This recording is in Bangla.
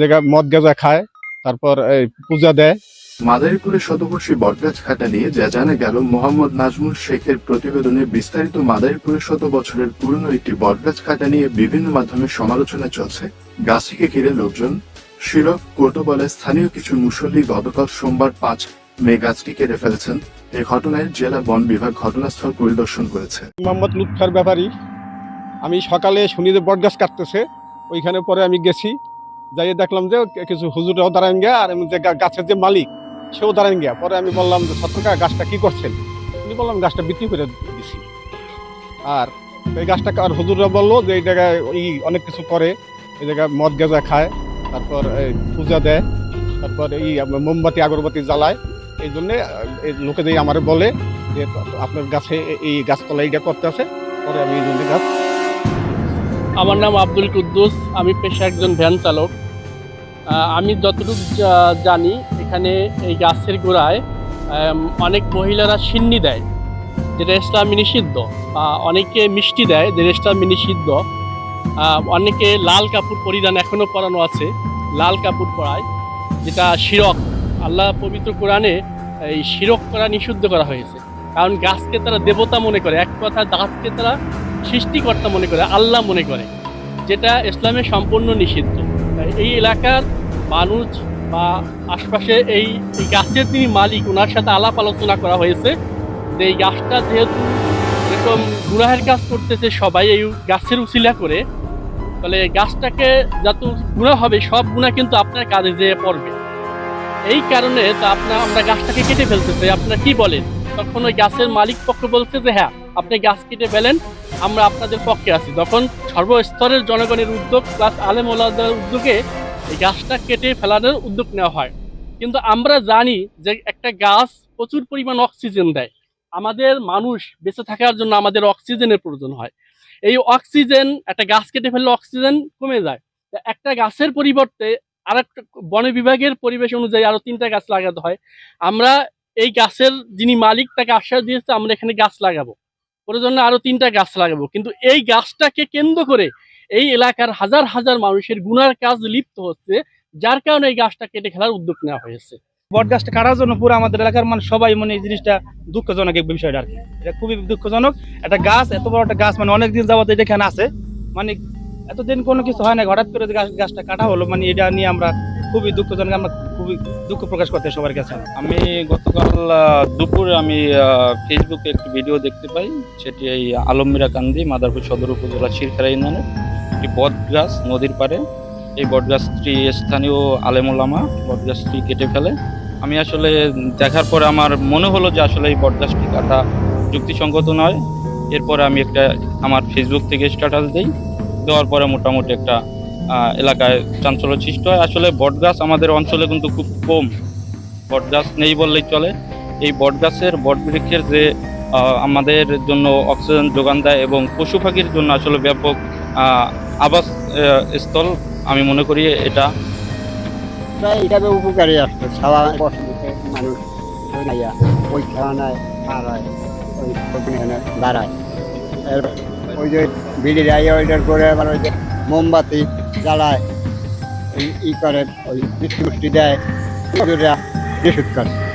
জায়গা মদ গাঁজা খায় তারপর এই পূজা দেয়। মাদারীপুরের শতবর্ষী বটগাছ খাতা নিয়ে যা জানা গেল মোহাম্মদ নাজমুল শেখের প্রতিবেদনে বিস্তারিত মাদারীপুরের শত বছরের পুরনো একটি বটগাছ খাতা নিয়ে বিভিন্ন মাধ্যমে সমালোচনা চলছে। গাছটিকে ঘিরে লোকজন শিরক কোটো বলে স্থানীয় কিছু মুসল্লি গতকাল সোমবার পাঁচ মে গাছটি কেটে ফেলেছেন। এ ঘটনায় জেলা বন বিভাগ ঘটনাস্থল পরিদর্শন করেছে। মোহাম্মদ লুৎফার ব্যাপারী আমি সকালে শুনি যে বট গাছ কাটতেছে ওইখানে পরে আমি গেছি। যাই দেখলাম যে কিছু হুজুরাও দাঁড়ান গিয়া আর যে গাছের যে মালিক, সেও দাঁড়ান গিয়া। পরে আমি বললাম যে সত্যকা গাছটা কি করছেন? উনি বললাম, গাছটা বিক্রি করে দিছি। আর এই গাছটা আর হুজুররা বলল যে, এই জায়গায় এই অনেক কিছু করে। এই জায়গায় মদ গাঁজা খায়, তারপর পূজা দেয়, তারপর এই মোমবাতি, আগরবাতি জ্বালায়। এই জন্যে এই লোকেদের আমার বলে যে, আপনার গাছে এই গাছতলা এইটা করতে আছে। পরে আমি এই জন্য গাছ আমার নাম আব্দুল কুদ্দুস, আমি পেশা একজন ভ্যান চালক। আমি যতটুকু জানি, এখানে এই গাছের গোড়ায় অনেক মহিলারা সিন্নি দেয় যেটা ইসলামী নিষিদ্ধ। অনেকে মিষ্টি দেয় যেটা ইসলামী নিষিদ্ধ। অনেকে লাল কাপড় পরিধান এখনও পরানো আছে, লাল কাপড় পরায়, যেটা শিরক। আল্লাহ পবিত্র কোরআনে এই শিরক করা নিষিদ্ধ করা হয়েছে। কারণ গাছকে তারা দেবতা মনে করে, এক কথা গাছকে তারা সৃষ্টিকর্তা মনে করে, আল্লাহ মনে করে, যেটা ইসলামে সম্পূর্ণ নিষিদ্ধ। এই এলাকার মানুষ বা আশপাশে এই গাছের তিনি মালিক ওনার সাথে আলাপ আলোচনা করা হয়েছে যে এই গাছটা যেহেতু এরকম গুনাহের কাজ করতেছে সবাই এই গাছের উচিলা করে, তাহলে গাছটাকে যত গুণা হবে, সব গুণা কিন্তু আপনার কাজে যেয়ে পড়বে। এই কারণে তো আপনার আমরা গাছটাকে কেটে ফেলতেছে। আপনারা কি বলেন? তখন ওই গাছের মালিক পক্ষ বলছে যে হ্যাঁ আপনি গাছ কেটে ফেলেন আমরা আপনাদের পক্ষে আছি। যখন সর্বস্তরের জনগণের উদ্যোগ প্লাস আলেম ওলাদের উদ্যোগে এই গাছটা কেটে ফেলানোর উদ্যোগ নেওয়া হয়। কিন্তু আমরা জানি যে একটা গাছ প্রচুর পরিমাণ অক্সিজেন দেয়। আমাদের মানুষ বেঁচে থাকার জন্য আমাদের অক্সিজেনের প্রয়োজন হয়। এই অক্সিজেন একটা গাছ কেটে ফেললে অক্সিজেন কমে যায়। একটা গাছের পরিবর্তে আর বন বিভাগের পরিবেশ অনুযায়ী আরও তিনটা গাছ লাগাতে হয়। আমরা এই গাছের যিনি মালিক, তাকে আশ্বাস দিয়েছে, আমরা এখানে গাছ লাগাবো। ওর জন্য আরও তিনটা গাছ লাগাবো। কিন্তু এই গাছটাকে কেন্দ্র করে এই এলাকার হাজার হাজার মানুষের গুনার কাজ লিপ্ত হচ্ছে, যার কারণে এই গাছটা কেটে খেলার উদ্যোগ নেওয়া হয়েছে। বট গাছটা কাটার জন্য পুরো আমাদের এলাকার মানুষ সবাই মানে এই জিনিসটা দুঃখজনক এই বিষয়টা আর কি। এটা খুবই দুঃখজনক। একটা গাছ, এত বড় একটা গাছ মানে অনেক দিন যাবত এটা এখানে আছে। মানে এতদিন কোনো কিছু হয় না, হঠাৎ করে গাছ- গাছটা কাটা হলো মানে এটা নিয়ে আমরা খুবই দুঃখজনক, আমরা খুবই দুঃখ প্রকাশ করতে সবার কাছে। আমি গতকাল দুপুরে আমি ফেসবুকে একটি ভিডিও দেখতে পাই। সেটি এই আলমমিরা কান্দি, মাদারপুর সদর উপজেলা শিরখারা ইউনিয়নের একটি বট গাছ নদীর পাড়ে। এই বটগাছটি স্থানীয় আলেমুলামা বট গাছটি কেটে ফেলে। আমি আসলে দেখার পরে আমার মনে হলো যে আসলে এই বট গাছটি কাটা যুক্তিসঙ্গত নয়। এরপরে আমি একটা, আমার ফেসবুক থেকে স্ট্যাটাস দিই। দেওয়ার পরে মোটামুটি একটা এলাকায় চাঞ্চল্য সৃষ্টি হয়। আসলে বট গাছ আমাদের অঞ্চলে কিন্তু খুব কম। বট গাছ নেই বললেই চলে। এই বট গাছের বট বৃক্ষের যে আমাদের জন্য অক্সিজেন যোগান দেয় এবং পশু পাখির জন্য আসলে ব্যাপক আবাস স্থল, আমি মনে করি এটা। উপকারী আসতো বসে মানুষ দাঁড়ায়, ওই যে বিড়ি করে আবার ওই যে মোমবাতি জ্বালায়। ই করে ওই মিষ্টি মিষ্টি দেয় নিষেধ করে।